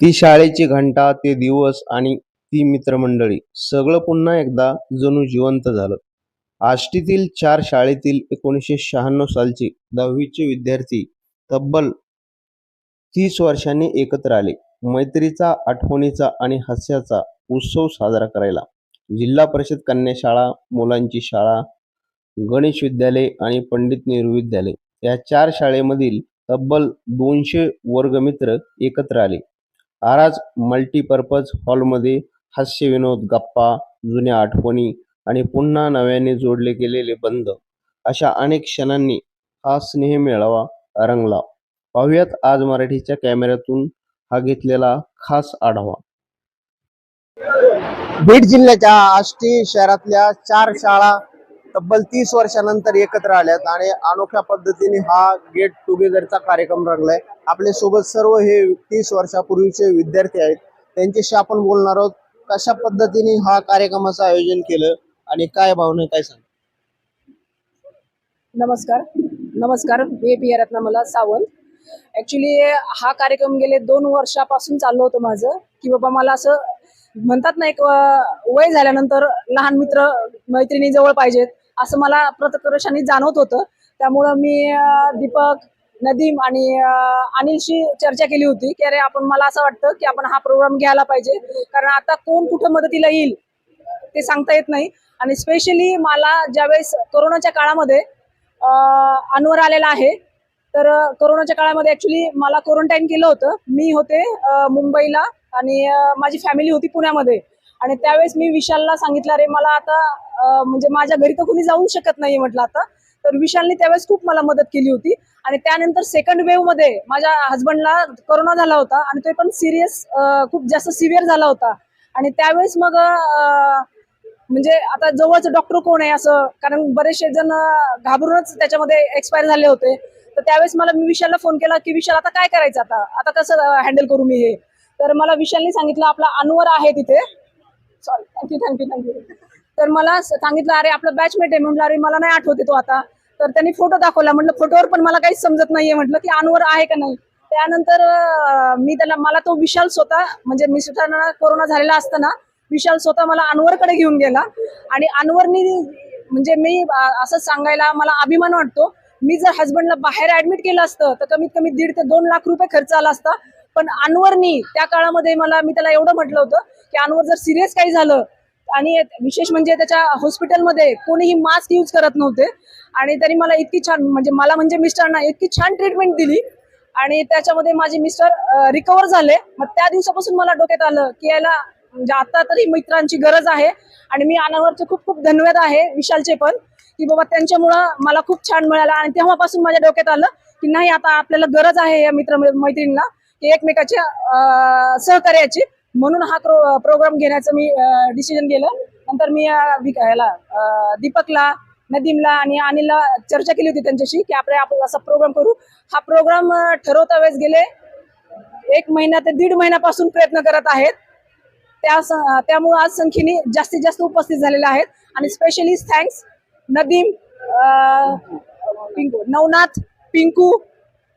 ती शाळेची घंटा ते दिवस आणि ती मित्रमंडळी सगळं पुन्हा एकदा जणू जिवंत झालं. आष्टीतील चार शाळेतील एकोणीसशे शहाण्णव सालचे दहावीचे विद्यार्थी तब्बल तीस वर्षांनी एकत्र आले. मैत्रीचा आठवणीचा आणि हास्याचा उत्सव साजरा करायला. जिल्हा परिषद कन्या शाळा मुलांची शाळा गणेश विद्यालय आणि पंडित नेहरू विद्यालय या चार शाळेमधील तब्बल दोनशे वर्गमित्र एकत्र आले. आराज मल्टीपर्पज हॉलमध्ये हास्यविनोद गप्पा जुन्या आठवणी आणि पुन्हा नव्याने जोडले गेलेले बंध अशा अनेक क्षणांनी हा स्नेह मेळावा रंगला. पाहुयात आज मराठीच्या कॅमेऱ्यातून हा घेतलेला खास आढावा. बीड जिल्ह्याच्या आष्टी शहरातल्या चार शाळा तब्बल तीस वर्षानंतर एकत्र आल्यात आणि अनोख्या पद्धतीने हा गेट टुगेदरचा कार्यक्रम रंगलाय. आपल्यासोबत सर्व हे तीस वर्षापूर्वीचे विद्यार्थी आहेत. त्यांच्याशी आपण बोलणार आहोत कशा पद्धतीने हा कार्यक्रमाचं आयोजन केलं आणि काय भावना काय सांग? नमस्कार. नमस्कार. मी पी रत्नामला सावंत. ऍक्च्युली हा कार्यक्रम गेले दोन वर्षापासून चाललं होतं माझं की बाबा मला असं म्हणतात ना एक वय झाल्यानंतर लहान मित्र मैत्रिणी जवळ पाहिजेत. असं मला प्रत्यक्षाने जाणवत होतं. त्यामुळं मी दीपक नदीम आणि अनिलशी चर्चा केली होती की अरे आपण मला असं वाटतं की आपण हा प्रोग्राम घ्यायला पाहिजे. कारण आता कोण कुठं मदतीला येईल ते सांगता येत नाही. आणि स्पेशली मला ज्यावेळेस कोरोनाच्या काळामध्ये अनवर आलेला आहे तर कोरोनाच्या काळामध्ये ऍक्च्युली मला क्वारंटाईन केलं होतं. मी होते मुंबईला आणि माझी फॅमिली होती पुण्यामध्ये. आणि त्यावेळेस मी विशालला सांगितलं अरे मला आता म्हणजे माझ्या घरी तर कुणी जाऊ शकत नाही म्हटलं आता. तर विशालने त्यावेळेस खूप मला मदत केली होती. आणि त्यानंतर सेकंड वेव्हमध्ये माझ्या हस्बंडला कोरोना झाला होता आणि तो पण सिरियस खूप जास्त सिव्हिअर झाला होता. आणि त्यावेळेस मग म्हणजे आता जवळच डॉक्टर कोण आहे असं कारण बरेचसे जण घाबरूनच त्याच्यामध्ये एक्सपायर झाले होते. तर त्यावेळेस मला मी विशालला फोन केला की विशाल आता काय करायचं आता? आता कसं हँडल करू मी हे? तर मला विशालने सांगितलं आपला अनवर आहे तिथे. सॉरी थँक्यू थँक्यू थँक्यू तर मला सांगितलं अरे आपला बॅचमेट आहे. म्हटलं अरे मला नाही आठवते तो आता. तर त्यांनी फोटो दाखवला. म्हटलं फोटोवर पण मला काहीच समजत नाहीये. म्हटलं की अनवर आहे का नाही? त्यानंतर मी त्याला मला तो विशाल स्वतः म्हणजे मी सुद्धा कोरोना झालेला असताना विशाल स्वतः मला अनवरकडे घेऊन गेला. आणि अनवरनी म्हणजे मी असं सांगायला मला अभिमान वाटतो. मी जर हसबंडला बाहेर ऍडमिट केलं असतं तर कमीत कमी दीड ते दोन लाख रुपये खर्च आला असता. पण अनवरनी त्या काळामध्ये मला मी त्याला एवढं म्हटलं होतं की जर सिरियस काही झालं आणि विशेष म्हणजे त्याच्या हॉस्पिटलमध्ये कोणीही मास्क यूज करत नव्हते आणि त्यांनी मला इतकी छान म्हणजे मला म्हणजे मिस्टरांना इतकी छान ट्रीटमेंट दिली आणि त्याच्यामध्ये माझे मिस्टर रिकवर झाले. मग त्या दिवसापासून मला डोक्यात आलं की याला म्हणजे आता तरी मित्रांची गरज आहे आणि मी अनावरचे खूप खूप धन्यवाद आहे विशालचे पण की बाबा त्यांच्यामुळं मला खूप छान मिळालं आणि तेव्हापासून माझ्या डोक्यात आलं की नाही आता आपल्याला गरज आहे या मित्र मैत्रिणींना की एकमेकाच्या सहकार्याची. म्हणून हा प्रो प्रोग्राम घेण्याचं मी डिसिजन केलं नंतर मी ह्याला दीपकला नदीमला आणि अनिलला चर्चा केली होती त्यांच्याशी की आपल्या आपण असा प्रोग्राम करू. हा प्रोग्राम ठरवता वेळेस गेले. एक महिना ते दीड महिन्यापासून प्रयत्न करत आहेत. त्या स- त्यामुळे आज संख्येने जास्तीत जास्त उपस्थित झालेले आहेत. आणि स्पेशली थँक्स नदीम पिंकू नवनाथ पिंकू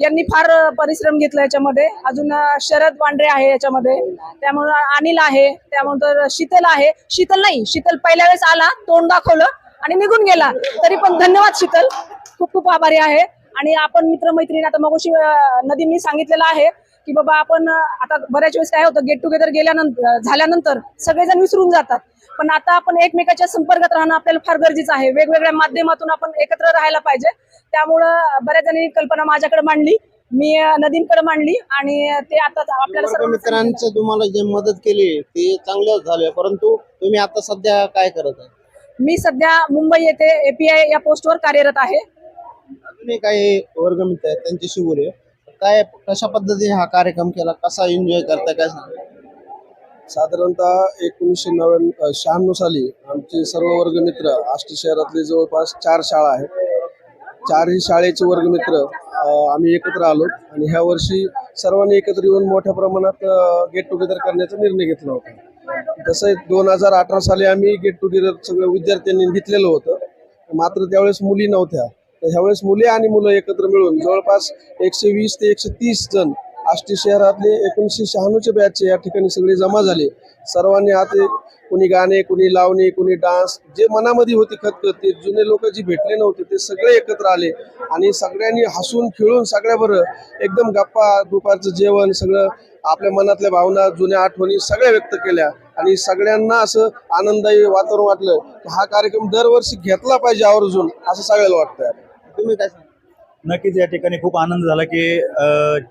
यांनी फार परिश्रम घेतला याच्यामध्ये. अजून शरद वांड्रे आहे याच्यामध्ये. त्यामुळे अनिल आहे. त्यामुळे शीतल आहे. शीतल नाही. शीतल पहिल्या वेळेस आला तोंड दाखवलं आणि निघून गेला. तरी पण धन्यवाद शीतल. खूप खूप आभारी आहे. आणि आपण मित्रमैत्रिणी आता मगोशी नदी मी सांगितलेलं आहे की बाबा आपण आता बऱ्याच वेळेस काय होतं गेट टुगेदर गेल्यानंतर झाल्यानंतर सगळेजण विसरून जातात. पण आता आपण एकमेकाच्या संपर्कात राहणं आपल्याला फार गरजेचं आहे. वेगवेगळ्या माध्यमातून आपण एकत्र राहायला पाहिजे. त्यामुळं बऱ्याच जणांनी कल्पना माझ्याकडे मांडली मी अं, नदीमकडे मांडली आणि ते आता आपल्याला सर्व मित्रांचं तुम्हाला जे मदत केली ते चांगलंच झालं परंतु तुम्ही आता सध्या काय करत आहे? मी सध्या मुंबई येथे एपीआय या पोस्टवर कार्यरत आहे. अजूनही काही वर्गमित्र आहेत त्यांच्याशी बोलूया. काय कशा पद्धतीने हा कार्यक्रम केला? कसा एन्जॉय करता काय सांगा साधारणतः एकोणीसशे नव्याण्णव शहाण्णव साली आमचे सर्व वर्गमित्र आष्टी शहरातले जवळपास चार शाळा आहेत. चारही शाळेचे वर्गमित्र आम्ही एकत्र आलो आणि ह्या वर्षी सर्वांनी एकत्र येऊन मोठ्या प्रमाणात गेट टुगेदर करण्याचा निर्णय घेतला होता. तसं दोन हजार अठरा साली आम्ही गेट टुगेदर सगळं विद्यार्थ्यांनी घेतलेलं होतं. मात्र त्यावेळेस मुली नव्हत्या. तर ह्यावेळेस मुले आणि मुलं एकत्र मिळून जवळपास एकशे वीस ते एकशे तीस जण आष्टी शहरातले एकोणीसशे शहाण्णवचे बॅचचे या ठिकाणी सगळे जमा झाले. सर्वांनी आता कोणी गाणे कोणी लावणे कोणी डान्स जे मनामध्ये होती खतखत ते जुने लोक जे भेटले नव्हते ते सगळे एकत्र आले. आणि सगळ्यांनी हसून खेळून सगळ्याबरोबर एकदम गप्पा दुपारचं जेवण सगळं आपल्या मनातल्या भावना जुन्या आठवणी सगळ्या व्यक्त केल्या. आणि सगळ्यांना असं आनंददायी वातावरण वाटलं. हा कार्यक्रम दरवर्षी घेतला पाहिजे आवर्जून असं सगळ्याला वाटतं तुम्ही काय नक्कीच या ठिकाणी खूप आनंद झाला की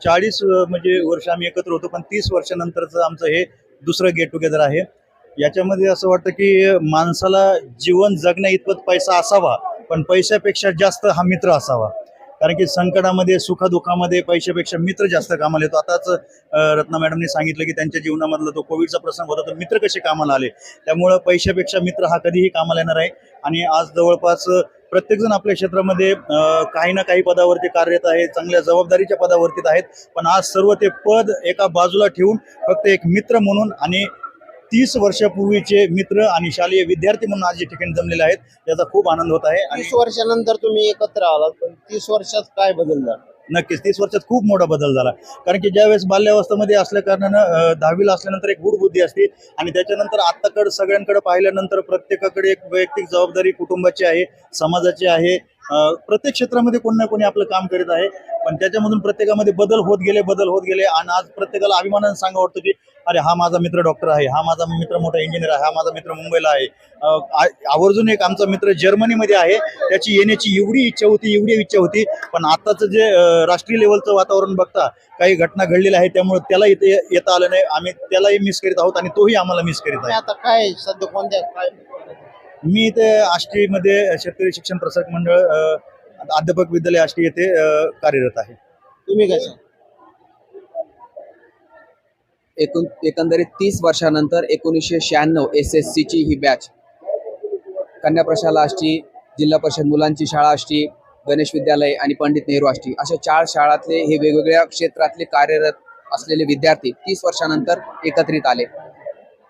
चाळीस म्हणजे वर्ष आम्ही एकत्र होतो पण तीस वर्षानंतरचं आमचं हे दुसरं गेट टुगेदर आहे. याच्यामध्ये असं वाटतं की माणसाला जीवन जगण्या इतपत पैसा असावा पण पैशापेक्षा जास्त हा मित्र असावा. कारण की संकटामध्ये सुखदुःखामध्ये पैशापेक्षा मित्र जास्त कामाला येतो. आताच रत्ना मॅडमनी सांगितलं की त्यांच्या जीवनामधला तो कोविडचा प्रसंग होता तर मित्र कसे कामाला आले? त्यामुळं पैशापेक्षा मित्र हा कधीही कामाला येणार आहे. आणि आज जवळपास प्रत्येकजण आपल्या क्षेत्रामध्ये काही ना काही पदावरती कार्यरत आहे चांगल्या जबाबदारीच्या पदावरती आहेत. पण आज सर्व ते पद एका बाजूला ठेवून फक्त एक मित्र म्हणून आणि तीस वर्षापूर्वीचे मित्र आणि शालेय विद्यार्थी म्हणून आज या ठिकाणी जमलेले आहेत. त्याचा खूप आनंद होत आहे आणि तीस वर्षानंतर तुम्ही एकत्र आलात पण तीस वर्षात काय बदल झाला? नक्कीच. तीस वर्षात खूप मोठा बदल झाला. कारण की ज्यावेळेस बाल्यावस्थेमध्ये असल्या कारणानं दहावीला असल्यानंतर एक गूढ बुद्धी असते आणि त्याच्यानंतर आत्ताकडे सगळ्यांकडे पाहिल्यानंतर प्रत्येकाकडे एक वैयक्तिक जबाबदारी कुटुंबाची आहे समाजाची आहे. प्रत्येक क्षेत्रामध्ये कोण ना कोणी आपलं काम करीत आहे. पण त्याच्यामधून प्रत्येकामध्ये बदल होत गेले बदल होत गेले. आणि आज प्रत्येकाला अभिमानानं सांगा वाटतं की अरे हा माझा मित्र डॉक्टर आहे हा माझा मित्र मोठा इंजिनियर आहे हा माझा मित्र मुंबईला आहे. आवर्जून एक आमचा मित्र जर्मनीमध्ये आहे. त्याची येण्याची एवढी इच्छा होती एवढी इच्छा होती. पण आताचं जे राष्ट्रीय लेवलचं वातावरण बघता काही घटना घडलेल्या आहेत त्यामुळे त्याला इथे येता आलं नाही. आम्ही त्यालाही मिस करीत आहोत आणि तोही आम्हाला मिस करीत आहे. आता काय सध्या कोणत्या काय? मी इथे आष्टीमध्ये शेतकरी शिक्षण प्रसारक मंडळ अध्यापक विद्यालय आष्टी येथे कार्यरत आहे. तुम्ही काय एकूण एकंदरीत तीस वर्षानंतर एकोणीसशे शहाण्णव एस एस सीची ही बॅच कन्या प्रशाला आष्टी जिल्हा परिषद मुलांची शाळा आष्टी गणेश विद्यालय आणि पंडित नेहरू आष्टी. अशा चार शाळातले हे वेगवेगळ्या क्षेत्रातले कार्यरत असलेले विद्यार्थी तीस वर्षानंतर एकत्रित आले.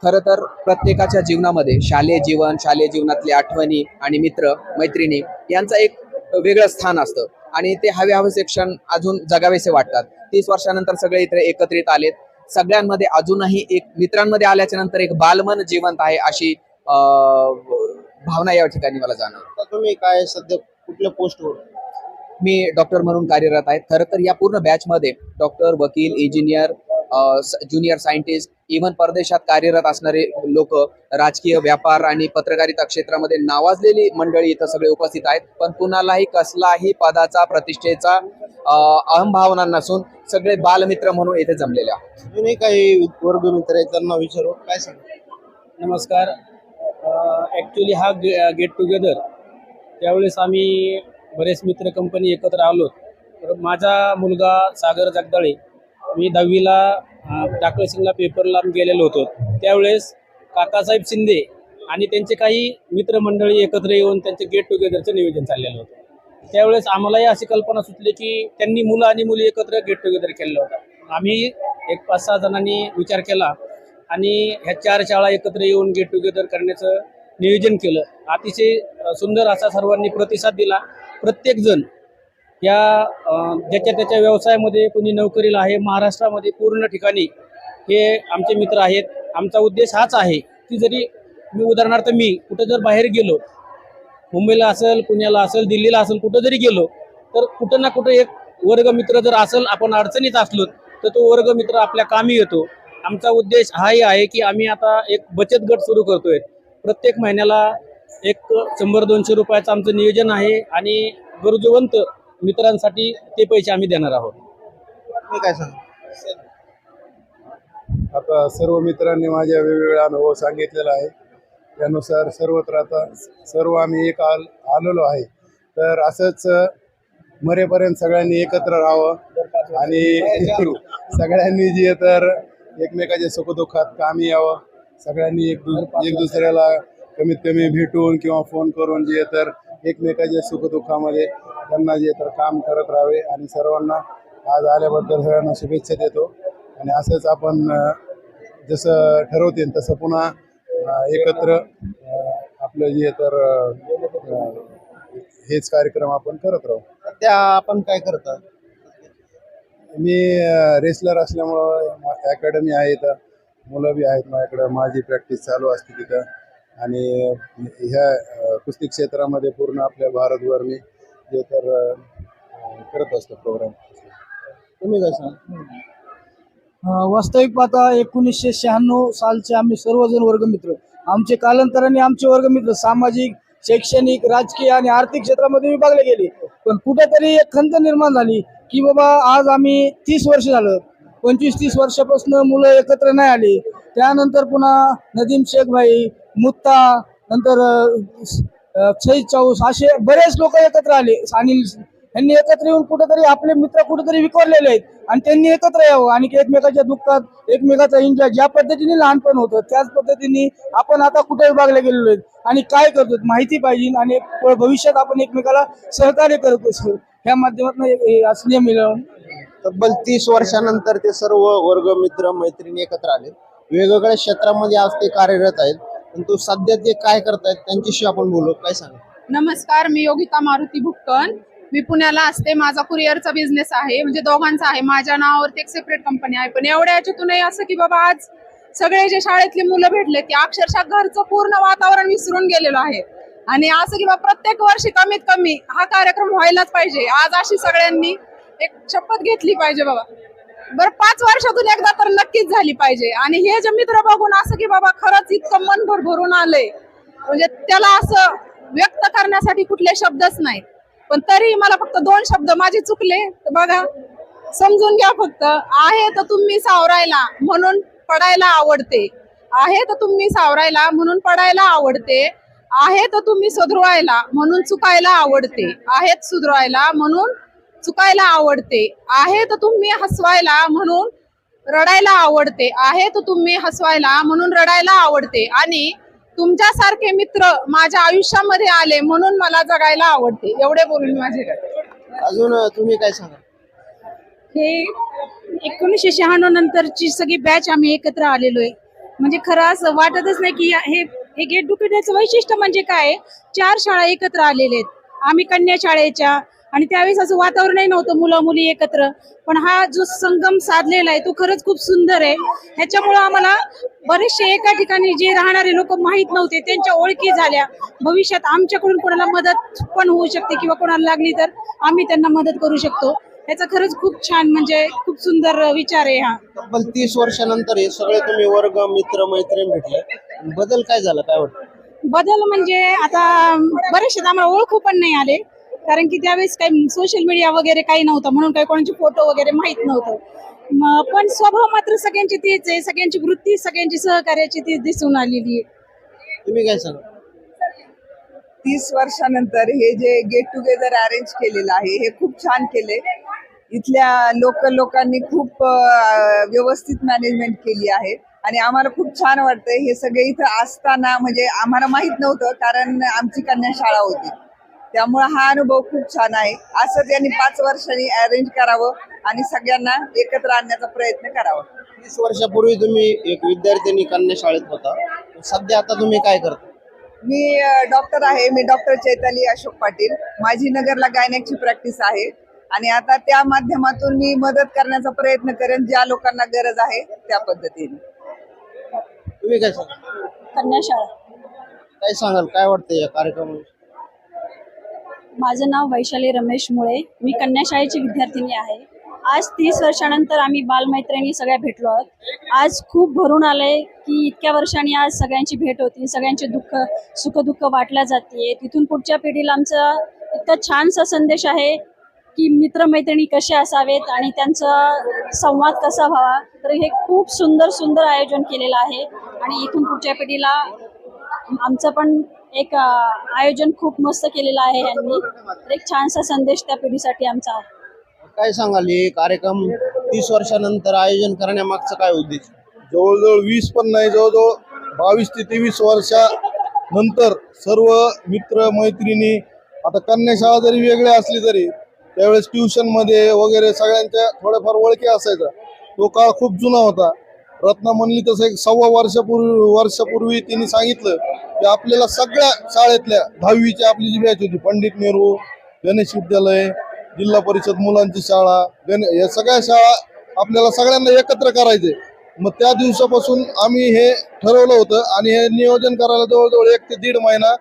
खरं तर प्रत्येकाच्या जीवनामध्ये शालेय जीवन शालेय जीवनातले आठवणी आणि मित्र मैत्रिणी यांचं एक वेगळं स्थान असतं. आणि ते हवे हवेसे क्षण अजून जगावेसे वाटतात. तीस वर्षानंतर सगळे इथे एकत्रित आलेत. सगळ्यांमध्ये अजूनही एक मित्रांमध्ये आल्याच्यानंतर एक बालमन जिवंत आहे अशी भावना या ठिकाणी मला जाणवते. तुम्ही काय सध्या कुठल्या पोस्टवर मी डॉक्टर म्हणून कार्यरत आहे. खरं तर या पूर्ण बॅचमध्ये डॉक्टर वकील इंजिनियर ज्युनियर सायंटिस्ट इव्हन परदेशात कार्यरत असणारे लोक राजकीय व्यापार आणि पत्रकारिता क्षेत्रामध्ये नावाजलेली मंडळी इथं सगळे उपस्थित आहेत. पण कुणालाही कसलाही पदाचा प्रतिष्ठेचा अं, अहंभावना नसून सगळे बालमित्र म्हणून इथे जमलेले आहेत. अजूनही काही वर्ग मित्र आहेत त्यांना विचारू. काय सांगा? नमस्कार. ॲक्च्युली हा गे गेट टुगेदर त्यावेळेस आम्ही बरेच मित्र कंपनी एकत्र आलो तर माझा मुलगा सागर जगदाळे मी दहावीला टाकळसिंगला पेपरला गेलेलो होतो. त्यावेळेस काकासाहेब शिंदे आणि त्यांचे काही मित्रमंडळी एकत्र येऊन त्यांचे गेट टुगेदरचं नियोजन चाललेलं होतं. त्यावेळेस आम्हालाही अशी कल्पना सुचली की त्यांनी मुलं आणि मुली एकत्र गेट टुगेदर केलेलं होतं. आम्ही एक पाच सहा जणांनी विचार केला आणि ह्या चार शाळा एकत्र येऊन गेट टुगेदर करण्याचं नियोजन केलं. अतिशय सुंदर असा सर्वांनी प्रतिसाद दिला. प्रत्येकजण या ज्याच्या त्याच्या व्यवसायामध्ये कोणी नोकरीला आहे महाराष्ट्रामध्ये पूर्ण ठिकाणी हे आमचे मित्र आहेत. आमचा उद्देश हाच आहे की जरी मी उदाहरणार्थ मी कुठं जर बाहेर गेलो मुंबईला असेल पुण्याला असेल दिल्लीला असेल कुठं जरी गेलो तर कुठं ना कुठं एक वर्ग मित्र जर असेल आपण अडचणीत असलो तर तो वर्ग मित्र आपल्या कामी येतो. आमचा उद्देश हाही आहे की आम्ही आता एक बचत गट सुरू करतोय. प्रत्येक महिन्याला एक शंभर दोनशे रुपयाचं आमचं नियोजन आहे आणि गरजवंत मित्रांसाठी ते पैसे आम्ही देणार आहोत. तुम्ही काय सांगा आता सर्व मित्रांनी माझ्या वेगवेगळा अनुभव सांगितलेला आहे. त्यानुसार सर्वत्र आता सर्व आम्ही एक आल आलेलो आहे. तर असंच मरेपर्यंत सगळ्यांनी एकत्र राहावं आणि सगळ्यांनी जे तर एकमेकाच्या सुखदुःखात कामी यावं. सगळ्यांनी एक दु एक दुसऱ्याला कमीत कमी भेटून किंवा फोन करून जे तर एकमेकाच्या सुखदुःखामध्ये त्यांना जे तर काम करत राहावे आणि सर्वांना आज आल्याबद्दल सगळ्यांना शुभेच्छा देतो. आणि असंच आपण जसं ठरवतील तसं पुन्हा एकत्र आपलं जे तर हेच कार्यक्रम आपण करत राहू. सध्या आपण काय करता? मी रेसलर असल्यामुळं अकॅडमी आहे इथं मुलं बी आहेत माझ्याकडं माझी प्रॅक्टिस चालू असते तिथं. आणि ह्या कुस्ती क्षेत्रामध्ये पूर्ण आपल्या भारतभर मी हे तर करत असतो प्रोग्राम तुम्ही काय सांग वास्तविक पाहता एकोणीसशे शहाण्णव सालचे आम्ही सर्वजण वर्गमित्र. आमचे कालांतराने आमचे वर्गमित्र सामाजिक शैक्षणिक राजकीय आणि आर्थिक क्षेत्रामध्ये विभागले गेले. पण कुठेतरी एक खंत निर्माण झाली की बाबा आज आम्ही तीस वर्ष झालं. पंचवीस तीस वर्षापासून मुलं एकत्र नाही आली. त्यानंतर पुन्हा नदीम शेख भाई मुत्ता नंतर शहीद चौस असे बरेच लोक एकत्र आले. अनिल यांनी एकत्र येऊन कुठेतरी आपले मित्र कुठेतरी विखरलेले आहेत. आणि त्यांनी एकत्र यावं. आणि एकमेकाच्या दुःखात एकमेकाचा एन्जॉय ज्या पद्धतीने लहानपण होतं त्याच पद्धतीने आपण आता कुठे विभागले गेलेलो आहेत. आणि काय करतो माहिती पाहिजे. आणि भविष्यात आपण एकमेकाला सहकार्य करत असतो ह्या माध्यमातून असणे मिळवून तब्बल तीस वर्षानंतर ते सर्व वर्ग मित्र मैत्रिणी एकत्र आले. वेगवेगळ्या क्षेत्रामध्ये आज ते कार्यरत आहेत. परंतु सध्या ते काय करतायत त्यांच्याशी आपण बोलू. काय सांगा? नमस्कार मी योगिता मारुती भुक्कन. मी पुण्याला असते. माझा कुरिअरचा बिझनेस आहे. म्हणजे दोघांचा आहे. माझ्या नावावरती एक सेपरेट कंपनी आहे. पण एवढ्या याच्यातूनही असं की बाबा आज सगळे जे शाळेतली मुलं भेटले ते अक्षरशः घरचं पूर्ण वातावरण विसरून गेलेलो आहे. आणि असं की बाबा प्रत्येक वर्षी कमीत कमी हा कार्यक्रम व्हायलाच पाहिजे. आज अशी सगळ्यांनी एक शपथ घेतली पाहिजे बाबा. बरं पाच वर्षातून एकदा तर नक्कीच झाली पाहिजे. आणि हे जे मित्र बघून असं की बाबा खरंच इतकं मन भरभरून आलंय. म्हणजे त्याला असं व्यक्त करण्यासाठी कुठले शब्दच नाहीत. पण तरी मला फक्त दोन शब्द माझे चुकले. तर बघा समजून घ्या फक्त. आहे तर तुम्ही सावरायला म्हणून पडायला आवडते. आहे तर तुम्ही सावरायला म्हणून पडायला आवडते. आहे तर तुम्ही सुधरवायला म्हणून चुकायला आवडते. आहेत सुधरवायला म्हणून चुकायला आवडते. आहे तर तुम्ही हसवायला म्हणून रडायला आवडते. आहे तर तुम्ही हसवायला म्हणून रडायला आवडते. आणि तुमच्यासारखे मित्र माझ्या आयुष्यामध्ये आले म्हणून मला जगायला आवडते. एवढे बोलून माझे अजून तुम्ही काय सांगा? हे एकोणीसशे शहाण्णव नंतरची सगळी बॅच आम्ही एकत्र आलेलो आहे. म्हणजे खरं असं वाटतच नाही की हे हे गेट टुगेदरचं वैशिष्ट्य म्हणजे काय? चार शाळा एकत्र आलेले आहेत. आम्ही कन्या शाळेच्या आणि त्यावेळेस असं वातावरणही नव्हतं मुलं मुली एकत्र. पण हा जो संगम साधलेला आहे तो खरंच खूप सुंदर आहे. ह्याच्यामुळं आम्हाला बरेचसे एका ठिकाणी जे राहणारे लोक माहीत नव्हते त्यांच्या ओळखी झाल्या. भविष्यात आमच्याकडून कोणाला मदत पण होऊ शकते किंवा कोणाला लागली तर आम्ही त्यांना मदत करू शकतो. ह्याचा खरंच खूप छान म्हणजे खूप सुंदर विचार आहे हा. तब्बल तीस वर्षानंतर हे सगळे तुम्ही वर्ग मित्र मैत्रीण भेटले. बदल काय झाला काय वाटतं? बदल म्हणजे आता बरेचसे आम्हाला ओळखू पण नाही आले. कारण की त्यावेळेस काही सोशल मीडिया वगैरे काही नव्हतं. म्हणून काही कोणाचे फोटो वगैरे माहीत नव्हतं. पण स्वभाव मात्र सगळ्यांची तीच आहे. सगळ्यांची वृत्ती सगळ्यांची सहकार्याची तीच दिसून आलेली आहे. तुम्ही काय सांगा? तीस वर्षानंतर हे जे गेट टुगेदर अरेंज केलेलं आहे हे खूप छान केले इथल्या लोकल लोकांनी खूप व्यवस्थित मॅनेजमेंट केली आहे. आणि आम्हाला खूप छान वाटतंय. हे सगळे इथं असताना म्हणजे आम्हाला माहीत नव्हतं कारण आमची कन्या शाळा होती. त्यामुळे हा अनुभव खूप छान आहे. असंच यांनी पाच वर्षांनी अरेंज करावं आणि सगळ्यांना एकत्र आणण्याचा प्रयत्न करावा. तीस वर्षापूर्वी तुम्ही एक विद्यार्थिनी कन्या शाळेत होता. सध्या आता तुम्ही काय करता? मी डॉक्टर आहे. मी डॉक्टर चैताली अशोक पाटील. माझी नगरला गायनॅकची प्रॅक्टिस आहे. आणि आता त्या माध्यमातून मी मदत करण्याचा प्रयत्न करेन. ज्या लोकांना गरज आहे त्या पद्धतीने. तुम्ही काय सांगा कन्या शाळा. काय सांगाल? काय वाटतं या कार्यक्रमाविषयी? माझं नाव वैशाली रमेश मुळे. मी कन्याशाळेची विद्यार्थिनी आहे. आज तीस वर्षानंतर आम्ही बालमैत्रिणी सगळ्या भेटलो आहोत. आज खूप भरून आलंय की इतक्या वर्षांनी आज सगळ्यांची भेट होती सगळ्यांचे दुःख सुखदुःख वाटल्या जाते तिथून पुढच्या पिढीला आमचा इतका छानसा संदेश आहे की मित्रमैत्रिणी कसे असावेत आणि त्यांचा संवाद कसा व्हावा. तर हे खूप सुंदर सुंदर आयोजन केलेलं आहे. आणि इथून पुढच्या पिढीला आमचं पण एक आयोजन खूप मस्त केलेलं आहे यांनी. तर एक छानसा संदेश त्या पिढीसाठी आमचा आहे. काय सांगाल हे कार्यक्रम तीस वर्षानंतर आयोजन करण्यामागचा काय उद्देश? जवळजवळ वीस पण नाही जवळजवळ बावीस ते तेवीस वर्षानंतर सर्व मित्र मैत्रिणी आता कन्याशाळा जरी वेगळ्या असली तरी त्यावेळेस ट्युशनमध्ये वगैरे सगळ्यांच्या थोड्याफार ओळखी असायचा तो काळ खूप जुना होता. रत्ना म्हणली तसं एक सव्वा वर्षापूर्वी वर्षापूर्वी तिने सांगितलं की आपल्याला सगळ्या शाळेतल्या दहावीची आपली जी बॅच होती पंडित नेहरू गणेश विद्यालय जिल्हा परिषद मुलांची शाळा गण या सगळ्या शाळा आपल्याला सगळ्यांना एकत्र करायचे. मग त्या दिवसापासून आम्ही हे ठरवलं होतं आणि हे नियोजन करायला जवळजवळ एक ते दीड महिना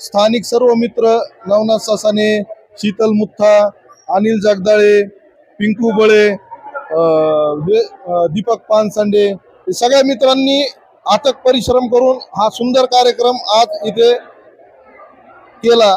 स्थानिक सर्व मित्र नवनाथ सासाने शीतल मुथा अनिल जगदाळे पिंकू बळे दीपक पानसंडे सगळ्या मित्रांनी अथक परिश्रम करून हा सुंदर कार्यक्रम आज इथे केला.